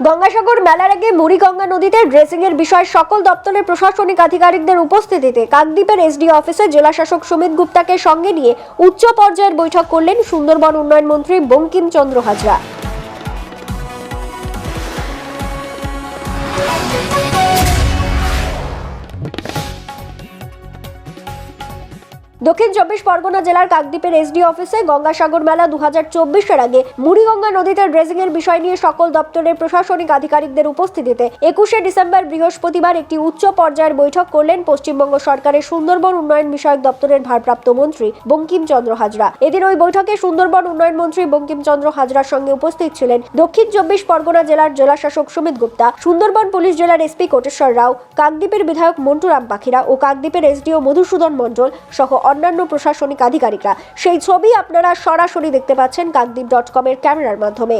গঙ্গাসাগর মেলার আগে মুড়িগঙ্গা নদীতে ড্রেসিং এর বিষয়ে সকল দপ্তরের প্রশাসনিক আধিকারিকদের উপস্থিতিতে কাকদ্বীপের এসডিও অফিসে জেলাশাসক সুমিত গুপ্তাকে সঙ্গে নিয়ে উচ্চ পর্যায়ের বৈঠক করলেন সুন্দরবন উন্নয়ন মন্ত্রী বঙ্কিমচন্দ্র হাজরা। দক্ষিণ চব্বিশ পরগনা জেলার কাকদ্বীপের এসডি অফিসে গঙ্গাসাগর মেলা দু হাজার আগে মুড়িগঙ্গা নদীতে ড্রেজিং এর বিষয় নিয়ে সকল দপ্তরের প্রশাসনিক আধিকারিকদের উপস্থিতিতে একুশে ডিসেম্বর বৃহস্পতিবার একটি উচ্চ পর্যায়ের বৈঠক করলেন পশ্চিমবঙ্গ সরকারের সুন্দরবন উন্নয়ন বিষয়ক দপ্তরের ভারপ্রাপ্ত মন্ত্রী বঙ্কিমচন্দ্র হাজরা। এদিন ওই বৈঠকে সুন্দরবন উন্নয়ন মন্ত্রী বঙ্কিমচন্দ্র হাজরার সঙ্গে উপস্থিত ছিলেন দক্ষিণ চব্বিশ পরগনা জেলার জেলাশাসক সুমিত গুপ্তা, সুন্দরবন পুলিশ জেলার এসপি কোটেশ্বর রাও, কাকদ্বীপের বিধায়ক মন্টুরাম পাখিরা ও কাকদ্বীপের এসডিও মধুসূদন মণ্ডল সহ অন্যান্য প্রশাসনিক আধিকারিকরা। সেই ছবি আপনারা সরাসরি দেখতে পাচ্ছেন কাকদ্বীপ ডট কমের ক্যামেরার মাধ্যমে।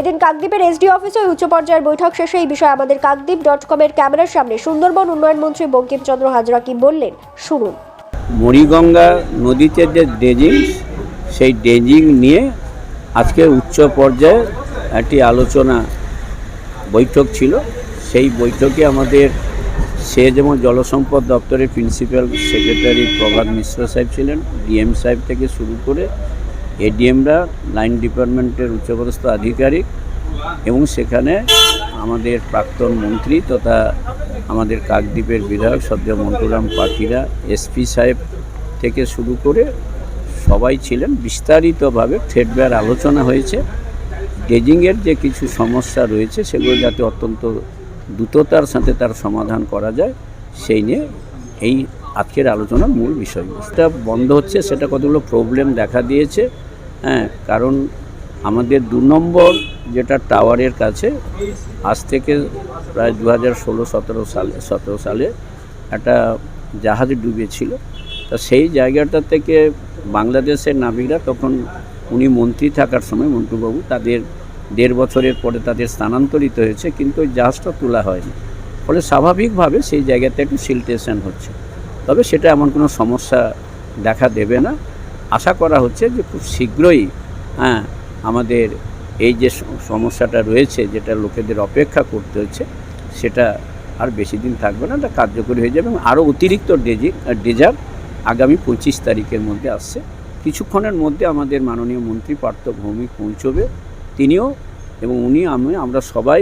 এদিন কাকদ্বীপের এসডি অফিসে উচ্চ পর্যায়ের বৈঠক শেষে এই বিষয়ে আমাদের কাকদ্বীপ ডট কমের ক্যামেরার সামনে সুন্দরবন উন্নয়ন মন্ত্রী বঙ্কিমচন্দ্র হাজরা কি বললেন? শুনুন। মুড়িগঙ্গা নদীতে যে ড্রেজিং, সেই ড্রেজিং নিয়ে আজকে উচ্চ পর্যায়ে একটি আলোচনা বৈঠক ছিল। সেই বৈঠকে আমাদের সে যেমন জলসম্পদ দপ্তরের প্রিন্সিপাল সেক্রেটারি প্রভাত মিশ্র সাহেব ছিলেন। ডিএম সাহেব থেকে শুরু করে এডিএমরা, লাইন ডিপার্টমেন্টের উচ্চপদস্থ আধিকারিক এবং সেখানে আমাদের প্রাক্তন মন্ত্রী তথা আমাদের কাকদ্বীপের বিধায়ক সদ্য মন্টুরাম পাখিরা, এসপি সাহেব থেকে শুরু করে সবাই ছিলেন। বিস্তারিতভাবে থ্রেডবেয়ার আলোচনা হয়েছে। ড্রেজিংয়ের যে কিছু সমস্যা রয়েছে, সেগুলো যাতে অত্যন্ত দ্রুততার সাথে তার সমাধান করা যায়, সেই নিয়ে এই আজকের আলোচনার মূল বিষয়। সেটা বন্ধ হচ্ছে, সেটা কতগুলো প্রবলেম দেখা দিয়েছে হ্যাঁ কারণ আমাদের দু নম্বর যেটা টাওয়ারের কাছে, আজ থেকে প্রায় দু হাজার ষোলো সতেরো সালে সতেরো সালে একটা জাহাজ ডুবেছিল। তা সেই জায়গাটা থেকে বাংলাদেশের নাবিকরা তখন উনি মন্ত্রী থাকার সময় মন্টুবাবু তাদের দেড় বছরের পরে তাদের স্থানান্তরিত হয়েছে, কিন্তু ওই জাহাজটা তোলা হয়নি। ফলে স্বাভাবিকভাবে সেই জায়গাতে একটু সিলটেশন হচ্ছে। তবে সেটা এমন কোনো সমস্যা দেখা দেবে না। আশা করা হচ্ছে যে খুব শীঘ্রই হ্যাঁ আমাদের এই যে সমস্যাটা রয়েছে, যেটা লোকেদের অপেক্ষা করতে হচ্ছে, সেটা আর বেশি দিন থাকবে না, এটা কার্যকরী হয়ে যাবে এবং আরও অতিরিক্ত ডেজি, ডেজার আগামী পঁচিশ তারিখের মধ্যে আসছে। কিছুক্ষণের মধ্যে আমাদের মাননীয় মন্ত্রী পার্থ ভৌমিক পৌঁছবে। তিনিও এবং উনি, আমি, আমরা সবাই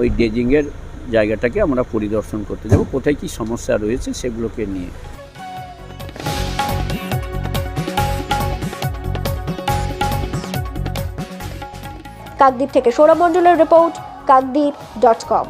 ওই ডেজিংয়ের জায়গাটাকে আমরা পরিদর্শন করতে যাব। কোথায় কি সমস্যা রয়েছে সেগুলোকে নিয়ে। কাকদ্বীপ থেকে সৌরভ মণ্ডলের রিপোর্ট, কাকদ্বীপ ডট কম।